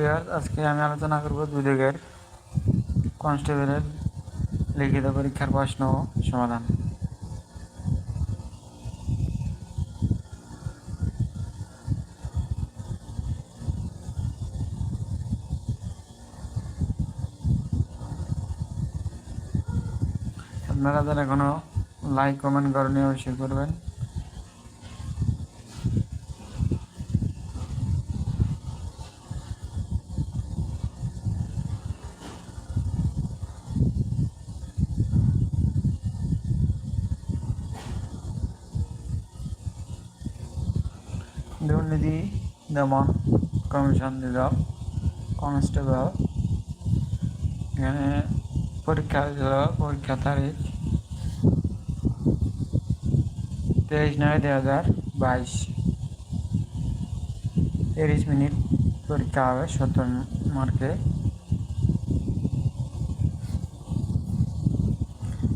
এবার আজকে আমি আলোচনা করব দুদকের কনস্টেবলের লিখিত পরীক্ষার প্রশ্ন ও সমাধান। আপনারা যারা এখনও লাইক কমেন্ট করেনি, অবশ্যই করবেন। দুর্নীতি দমন কমিশন বিভাগ কনস্টেবল। এখানে পরীক্ষা হয়েছিল পরীক্ষা তারিখ তেইশ নয় দুই হাজার বাইশ। তিরিশ মিনিট পরীক্ষা হবে সত্তর মার্কে।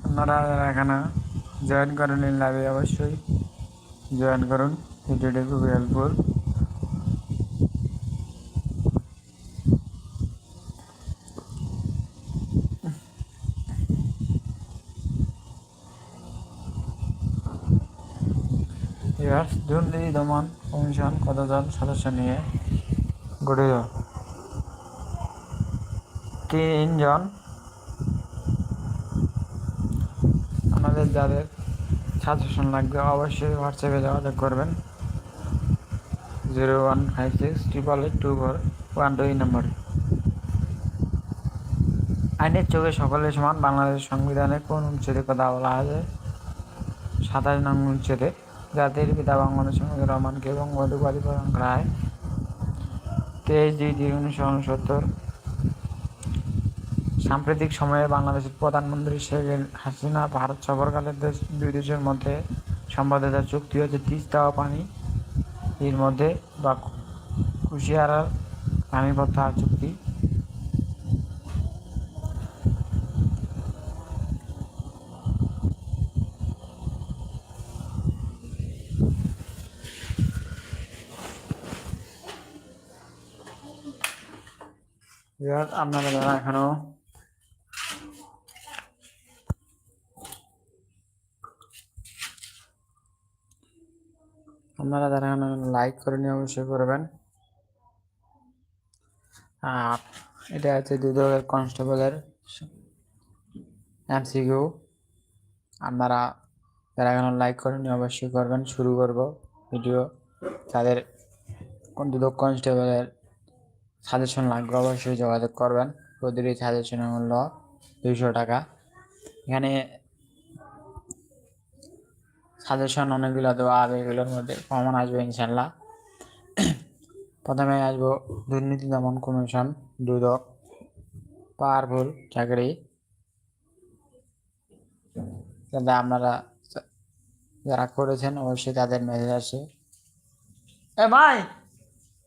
আপনারা এখানে জয়েন করেন লাভে অবশ্যই জয়েন করুন। ভিডিওটি খুবই হেল্পফুল এবার দুর্নীতি দমন কমিশন কতজন সদস্য নিয়ে? গঠিত তিনজন। আমাদের যাদের সাজেশন লাগবে, অবশ্যই হোয়াটসঅ্যাপে যোগাযোগ করবেন। Zero one five six triple eight two four one two এই নম্বরে। আইনের চোখে সকলে সমান, বাংলাদেশ সংবিধানে কোন অনুচ্ছেদে কথা বলা আছে সাতাশ নং অনুচ্ছেদে জাতির পিতা বঙ্গবন্ধু মুজিবুর রহমানকে বঙ্গবন্ধু উপাধি প্রদান করা হয়। তেইশ দুই দুই উনিশশো উনসত্তর সাম্প্রতিক সময়ে বাংলাদেশের প্রধানমন্ত্রী শেখ হাসিনা ভারত সফরকালে দেশ দুই দেশের মধ্যে সম্পাদিত চুক্তি হচ্ছে তিস্তা পানি এর মধ্যে বা কুশিয়ারার পানি প্রত্যাহার চুক্তি। আপনারা যারা এখনও আপনারা যারা লাইক করেনি অবশ্যই করবেন। আর এটা হচ্ছে দুদকের কনস্টেবলের এমসিকিউ। আপনারা যারা এখনও লাইক করেনি অবশ্যই করবেন। শুরু করব ভিডিও। তাদের দুদক কনস্টেবলের সাজেশন লাগবে অবশ্যই যোগাযোগ করবেন। প্রতিটি সাজেশনের মূল্য দুইশো টাকা। এখানে সাজেশন অনেকগুলো দেওয়া হবে এগুলোর মধ্যে কমন আসবে ইনশাল্লাহ। প্রথমে আসব দুর্নীতি দমন কমিশন দুদক পাওয়ারফুল চাকরি। যাতে আপনারা যারা করেছেন অবশ্যই তাদের মেসেজ আসে। এ মাই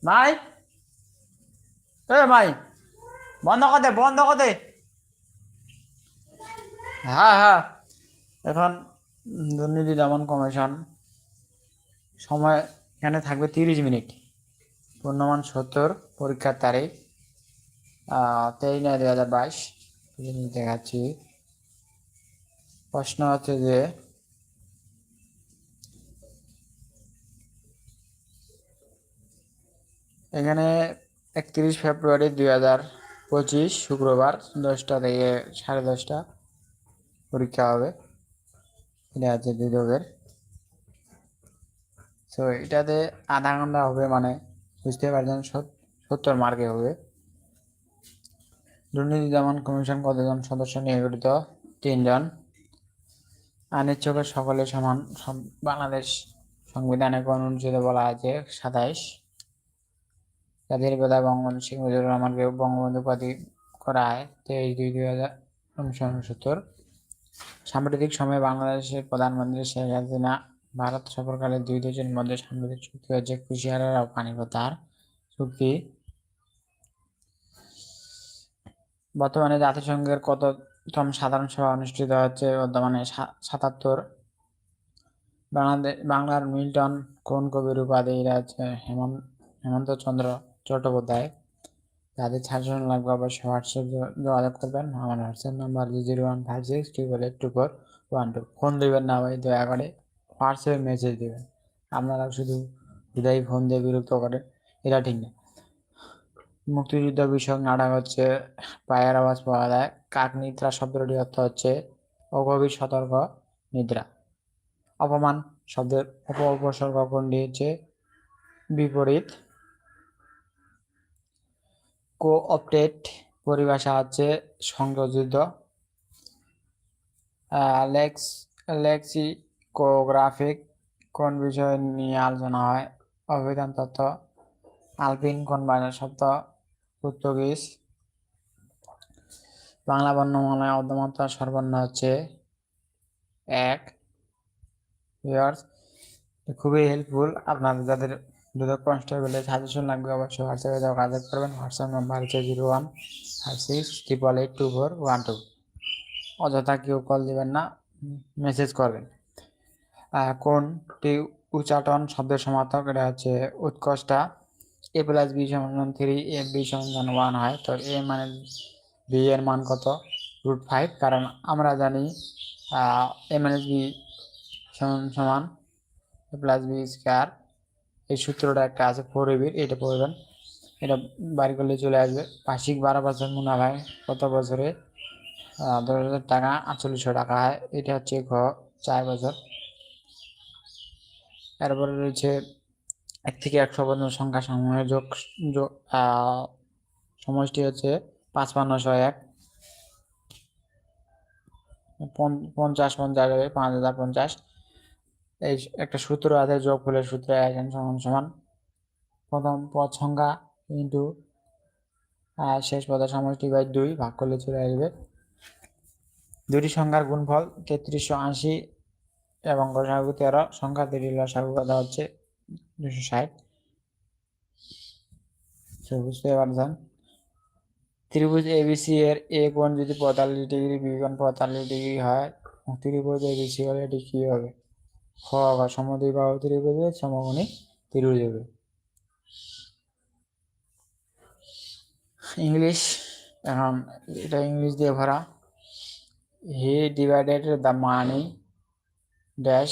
মাই এ ভাই, বন্ধ কর বন্ধ কর হ্যাঁ হ্যাঁ এখন দুর্নীতি দমন কমিশন। সময় এখানে থাকবে তিরিশ মিনিট। পূর্ণমান সত্তর পরীক্ষার তারিখ তেইশ নয় দুই হাজার বাইশ। দেখাচ্ছি। প্রশ্ন হচ্ছে যে, এখানে একত্রিশ ফেব্রুয়ারি দুই হাজার পঁচিশ, শুক্রবার দশটা থেকে সাড়ে দশটা পরীক্ষা হবে। এটা আছে দুদকের তো এটাতে আধা ঘণ্টা হবে মানে বুঝতে পারছেন সত্তর মার্কে হবে। দুর্নীতি দমন কমিশন কতজন সদস্য নিয়ে গঠিত? তিনজন। আইনের চোখে সকলে সমান বাংলাদেশ সংবিধানে কোন অনুচ্ছেদে বলা আছে সাতাইশ। জাতির পিতা বঙ্গবন্ধু শেখ মুজিবুর রহমানকে বঙ্গবন্ধু উপাধি করা হয় তেইশ দুই দুই হাজার উনিশশো উনসত্তর। সাম্প্রতিক সময়ে বাংলাদেশের প্রধানমন্ত্রী শেখ হাসিনা ভারত সফরকালে দুই দেশের মধ্যে সাম্প্রতিক চুক্তি হচ্ছে কুশিয়ারা ও পানিপতার চুক্তি। বর্তমানে জাতিসংঘের কততম সাধারণ সভা অনুষ্ঠিত হচ্ছে, বর্তমানে সাতাত্তর। বাংলাদেশ বাংলার মিল্টন কোন কবির উপাধি হেমন্ত হেমন্ত চন্দ্র চট্টোপাধ্যায় যাদের সাজেশন লাগবে অবশ্যই হোয়াটসঅ্যাপ যোগাযোগ করবেন। আমার WhatsApp number zero one five six triple eight two four one two phone দেবেন না ভাই, দয়া করে হোয়াটসঅ্যাপে মেসেজ দেবেন। আপনারা শুধু হৃদয় ফোন দিয়ে বিরক্ত করে এটা ঠিক না। মুক্তিযুদ্ধ বিষয়ক নাটক হচ্ছে, পায়ের আওয়াজ পাওয়া যায়, কাক নিদ্রা শব্দটি অর্থ হচ্ছে অগভীর সতর্ক নিদ্রা। অপমান শব্দের অপ উপসর্গ কোনটি হচ্ছে বিপরীত। কোঅপটেড পরিভাষা হচ্ছে সংযুদ্ধ লেক্স লেক্সিকোগ্রাফিক কোন বিষয় নিয়ে আলোচনা হয়? অভিধান তত্ত্ব, আলপিন কোন ভাষার শব্দ? পর্তুগিজ বাংলা বর্ণমালায় অর্ধমাত্রা সর্বর্ণ হচ্ছে এক। খুবই হেল্পফুল আপনাদের যাদের দুদক কনস্টেবলে সাজেশন লাগবে অবশ্যই হোয়াটসঅ্যাপে যোগাযোগ করবেন। হোয়াটসঅ্যাপ নাম্বার হচ্ছে zero one five six triple eight two four one two অযথা কেউ কল দেবেন না মেসেজ করবেন। কোনটি উচ্চাটন শব্দের সমার্থক, এটা হচ্ছে উৎকর্ষটা। এ প্লাস বি সমান থ্রি এ বি সমান ওয়ান হয়। তো এ মানে বি এর মান কত? রুট ফাইভ কারণ আমরা জানি এ মাইনাস বি সমান সমান এ প্লাস বি স্কোয়ার এই সূত্রটা একটা আছে ফোর এবির এটা পড়বেন এটা বাড়ি করলে চলে আসবে। বার্ষিক বারো বছর মুনাফায় কত বছরে দশ হাজার টাকা, আটচল্লিশশো টাকা হয়। এটা হচ্ছে ঘ, চার বছর। এরপরে রয়েছে এক থেকে একশো পর্যন্ত সংখ্যা সমূহের যোগ যোগ সমষ্টি হচ্ছে পাঁচ পাঁচপান্নশো এক। পঞ্চাশ পঞ্চাশ হবে পাঁচ হাজার পঞ্চাশ। এই একটা সূত্র আছে যোগ ফলের সূত্র একজন সমান সমান। প্রথম পদ সংখ্যা ইন্টু শেষ পদের সমষ্টি বাই দুই, ভাগ করলে চলে আসবে। দুটি সংখ্যার গুণফল তেত্রিশশো আশি এবং গসাগু তেরো, সংখ্যা দুটি লসাগু কথা হচ্ছে দুশো ষাট। বুঝতে পারছেন? ত্রিভুজ এবিসি এর এ কোণ যদি পঁয়তাল্লিশ ডিগ্রি, বি কোণ পঁয়তাল্লিশ ডিগ্রি হয়, ত্রিভুজ এবিসি হলে এটি কী হবে? খ সমদ্বিবাহু ত্রিভুজের সমকোণী ত্রিভুজ হবে ইংলিশ, এখন এটা ইংলিশ দিয়ে ভরা। He divided the money dash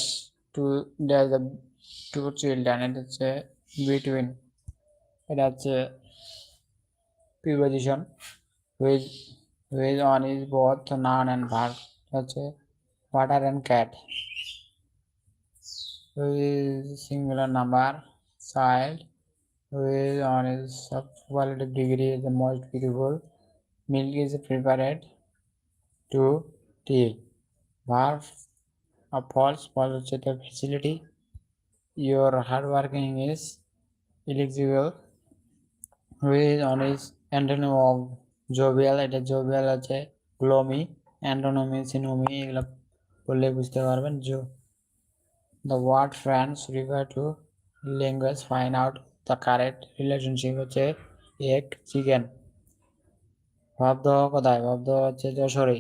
two, dash the, two children, এটা হচ্ছে বিটুইন, এটা হচ্ছে preposition. Which which one is both noun and verb হচ্ছে water and cat. Which singular number child which one is superlative degree is the most beautiful milk is prepared to tea verb of false the facility your hard working is eligible which one is antonym of jovial এটা jovial আছে gloomy অ্যান্টোনমি synonymy এগুলো বললে বুঝতে পারবেন the word friends refer to language find out the correct relationship হচ্ছে এক chicken ভাবদ কোথায়? ভাবদ হচ্ছে যশোরে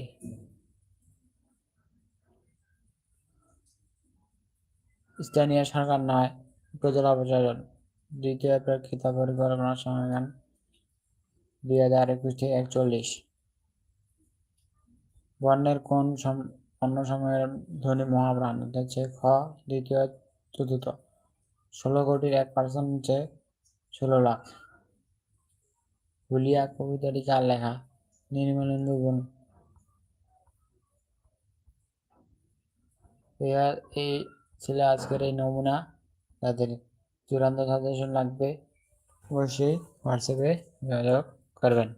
স্থানীয় সরকার নয়, উপজেলা প্রশাসন। দ্বিতীয় প্রেক্ষিত পরিকল্পনা সমাধান দুই হাজার একুশে একচল্লিশ। বর্ণের কোন অন্য সময়ের ধ্বনি মহাপ্রাণ হচ্ছে খ, দ্বিতীয়, চতুর্থ। ষোলো কোটির এক পার্সেন্ট হচ্ছে ষোলো লাখ। হুলিয়া কবিতাটি কার লেখা। নির্মলেন্দু গুণ। এই ছিল আজকের এই নমুনা। তাদের চূড়ান্ত সাজেশন লাগবে। অবশ্যই হোয়াটসঅ্যাপে যোগাযোগ করবেন।